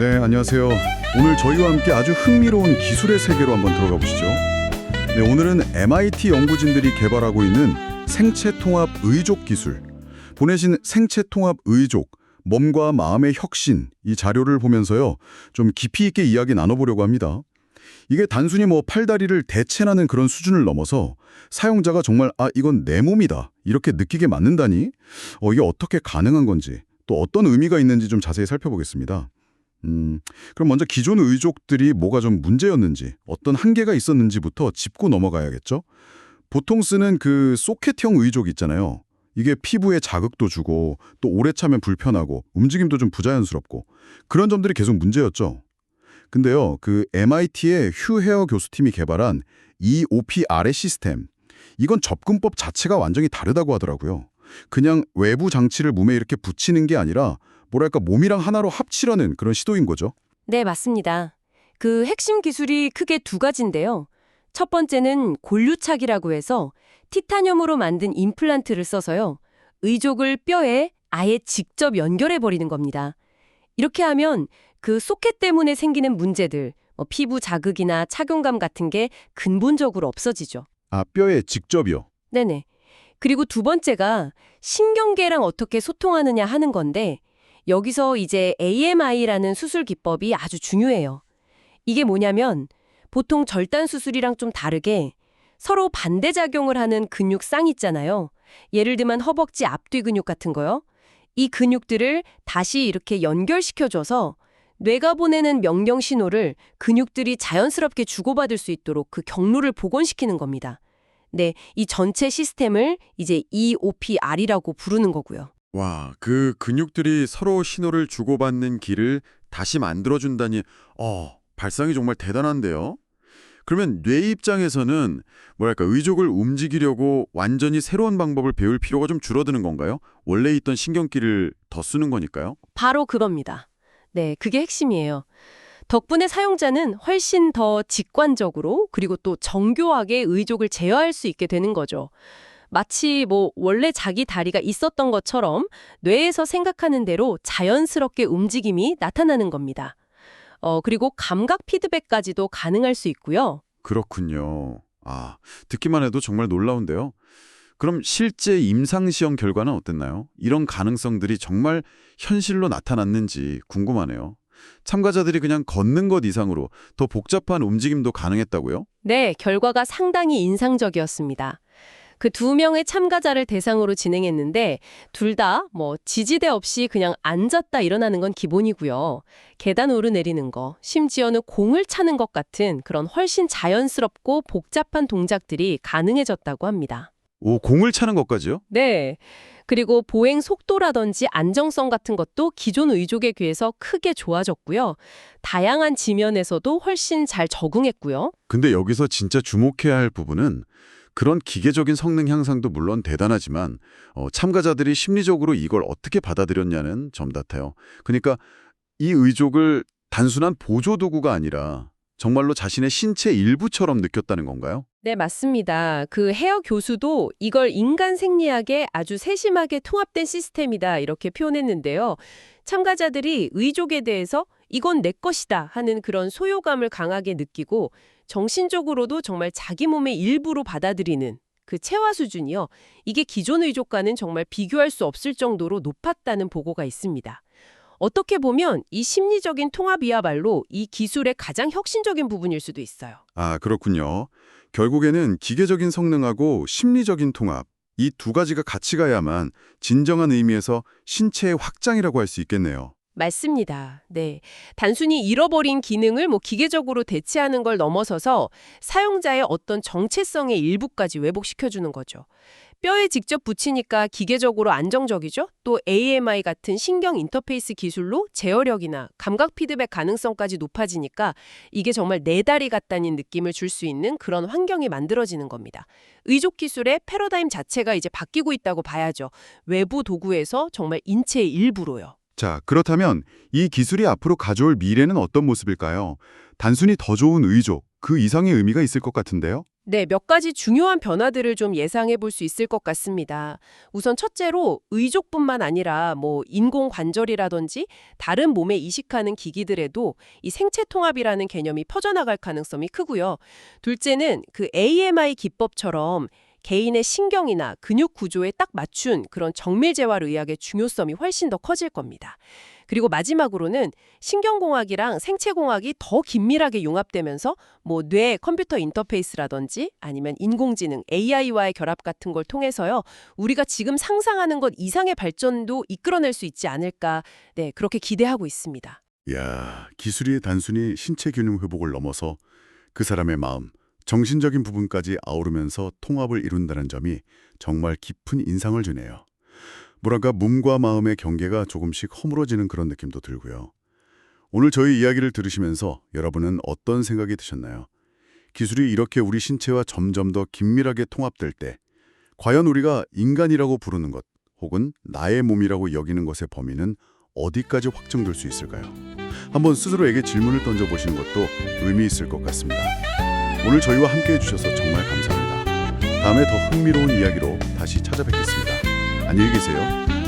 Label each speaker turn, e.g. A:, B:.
A: 네, 안녕하세요. 오늘 저희와 함께 아주 흥미로운 기술의 세계로 한번 들어가 보시죠. 네, 오늘은 MIT 연구진들이 개발하고 있는 생체 통합 의족 기술. 보내신 생체 통합 의족, 몸과 마음의 혁신 이 자료를 보면서요. 좀 깊이 있게 이야기 나눠보려고 합니다. 이게 단순히 뭐 팔다리를 대체하는 그런 수준을 넘어서 사용자가 정말 아 이건 내 몸이다 이렇게 느끼게 만든다니 어 이게 어떻게 가능한 건지 또 어떤 의미가 있는지 좀 자세히 살펴보겠습니다. 음, 그럼 먼저 기존 의족들이 뭐가 좀 문제였는지, 어떤 한계가 있었는지부터 짚고 넘어가야겠죠? 보통 쓰는 그 소켓형 의족 있잖아요. 이게 피부에 자극도 주고 또 오래 차면 불편하고 움직임도 좀 부자연스럽고 그런 점들이 계속 문제였죠. 근데요, 그 MIT의 휴 헤어 교수팀이 개발한 EOP 아래 시스템, 이건 접근법 자체가 완전히 다르다고 하더라고요. 그냥 외부 장치를 몸에 이렇게 붙이는 게 아니라 뭐랄까 몸이랑 하나로 합치려는 그런 시도인 거죠.
B: 네, 맞습니다. 그 핵심 기술이 크게 두 가지인데요. 첫 번째는 골류착이라고 해서 티타늄으로 만든 임플란트를 써서요. 의족을 뼈에 아예 직접 연결해 버리는 겁니다. 이렇게 하면 그 소켓 때문에 생기는 문제들, 뭐 피부 자극이나 착용감 같은 게 근본적으로 없어지죠.
A: 아, 뼈에 직접이요.
B: 네네. 그리고 두 번째가 신경계랑 어떻게 소통하느냐 하는 건데 여기서 이제 AMI라는 수술 기법이 아주 중요해요. 이게 뭐냐면 보통 절단 수술이랑 좀 다르게 서로 반대 작용을 하는 근육쌍 있잖아요. 예를 들면 허벅지 앞뒤 근육 같은 거요. 이 근육들을 다시 이렇게 연결시켜줘서 뇌가 보내는 명령 신호를 근육들이 자연스럽게 주고받을 수 있도록 그 경로를 복원시키는 겁니다. 네, 이 전체 시스템을 이제 EOPR이라고 부르는 거고요.
C: 와, 그 근육들이 서로 신호를 주고받는 길을 다시 만들어준다니, 어, 발상이 정말 대단한데요? 그러면 뇌 입장에서는 뭐랄까 의족을 움직이려고 완전히 새로운 방법을 배울 필요가 좀 줄어드는 건가요? 원래 있던 신경기를 더 쓰는 거니까요?
B: 바로 그겁니다. 네, 그게 핵심이에요. 덕분에 사용자는 훨씬 더 직관적으로 그리고 또 정교하게 의족을 제어할 수 있게 되는 거죠. 마치 뭐 원래 자기 다리가 있었던 것처럼 뇌에서 생각하는 대로 자연스럽게 움직임이 나타나는 겁니다. 어, 그리고 감각 피드백까지도 가능할 수 있고요.
C: 그렇군요. 아, 듣기만 해도 정말 놀라운데요. 그럼 실제 임상시험 결과는 어땠나요? 이런 가능성들이 정말 현실로 나타났는지 궁금하네요. 참가자들이 그냥 걷는 것 이상으로 더 복잡한 움직임도 가능했다고요?
B: 네, 결과가 상당히 인상적이었습니다. 그 두 명의 참가자를 대상으로 진행했는데 둘 다 뭐 지지대 없이 그냥 앉았다 일어나는 건 기본이고요. 계단 오르내리는 거, 심지어는 공을 차는 것 같은 그런 훨씬 자연스럽고 복잡한 동작들이 가능해졌다고 합니다.
C: 오, 공을 차는 것까지요?
B: 네. 그리고 보행 속도라든지 안정성 같은 것도 기존 의족에 비해서 크게 좋아졌고요. 다양한 지면에서도 훨씬 잘 적응했고요.
C: 근데 여기서 진짜 주목해야 할 부분은 그런 기계적인 성능 향상도 물론 대단하지만 어, 참가자들이 심리적으로 이걸 어떻게 받아들였냐는 점 같아요. 그러니까 이 의족을 단순한 보조 도구가 아니라 정말로 자신의 신체 일부처럼 느꼈다는 건가요?
B: 네, 맞습니다. 그 헤어 교수도 이걸 인간 생리학에 아주 세심하게 통합된 시스템이다 이렇게 표현했는데요. 참가자들이 의족에 대해서 이건 내 것이다 하는 그런 소유감을 강하게 느끼고 정신적으로도 정말 자기 몸의 일부로 받아들이는 그 체화 수준이요. 이게 기존 의족과는 정말 비교할 수 없을 정도로 높았다는 보고가 있습니다. 어떻게 보면 이 심리적인 통합이야말로 이 기술의 가장 혁신적인 부분일 수도 있어요.
A: 아, 그렇군요. 결국에는 기계적인 성능하고 심리적인 통합, 이 두 가지가 같이 가야만 진정한 의미에서 신체의 확장이라고 할 수 있겠네요.
B: 맞습니다. 네. 단순히 잃어버린 기능을 뭐 기계적으로 대체하는 걸 넘어서서 사용자의 어떤 정체성의 일부까지 회복시켜주는 거죠. 뼈에 직접 붙이니까 기계적으로 안정적이죠? 또 AMI 같은 신경 인터페이스 기술로 제어력이나 감각 피드백 가능성까지 높아지니까 이게 정말 내 다리 같다는 느낌을 줄 수 있는 그런 환경이 만들어지는 겁니다. 의족 기술의 패러다임 자체가 이제 바뀌고 있다고 봐야죠. 외부 도구에서 정말 인체의 일부로요.
A: 자, 그렇다면 이 기술이 앞으로 가져올 미래는 어떤 모습일까요? 단순히 더 좋은 의족, 그 이상의 의미가 있을 것 같은데요?
B: 네, 몇 가지 중요한 변화들을 좀 예상해 볼 수 있을 것 같습니다. 우선 첫째로 의족뿐만 아니라 뭐 인공 관절이라든지 다른 몸에 이식하는 기기들에도 이 생체 통합이라는 개념이 퍼져나갈 가능성이 크고요. 둘째는 그 AMI 기법처럼 개인의 신경이나 근육 구조에 딱 맞춘 그런 정밀 재활 의학의 중요성이 훨씬 더 커질 겁니다. 그리고 마지막으로는 신경공학이랑 생체공학이 더 긴밀하게 융합되면서 뭐 뇌 컴퓨터 인터페이스라든지 아니면 인공지능 AI와의 결합 같은 걸 통해서요. 우리가 지금 상상하는 것 이상의 발전도 이끌어낼 수 있지 않을까. 네, 그렇게 기대하고 있습니다.
A: 야, 기술이 단순히 신체 균형 회복을 넘어서 그 사람의 마음, 정신적인 부분까지 아우르면서 통합을 이룬다는 점이 정말 깊은 인상을 주네요. 뭐랄까 몸과 마음의 경계가 조금씩 허물어지는 그런 느낌도 들고요. 오늘 저희 이야기를 들으시면서 여러분은 어떤 생각이 드셨나요? 기술이 이렇게 우리 신체와 점점 더 긴밀하게 통합될 때 과연 우리가 인간이라고 부르는 것 혹은 나의 몸이라고 여기는 것의 범위는 어디까지 확정될 수 있을까요? 한번 스스로에게 질문을 던져보시는 것도 의미 있을 것 같습니다. 오늘 저희와 함께 해주셔서 정말 감사합니다. 다음에 더 흥미로운 이야기로 다시 찾아뵙겠습니다. 안녕히 계세요.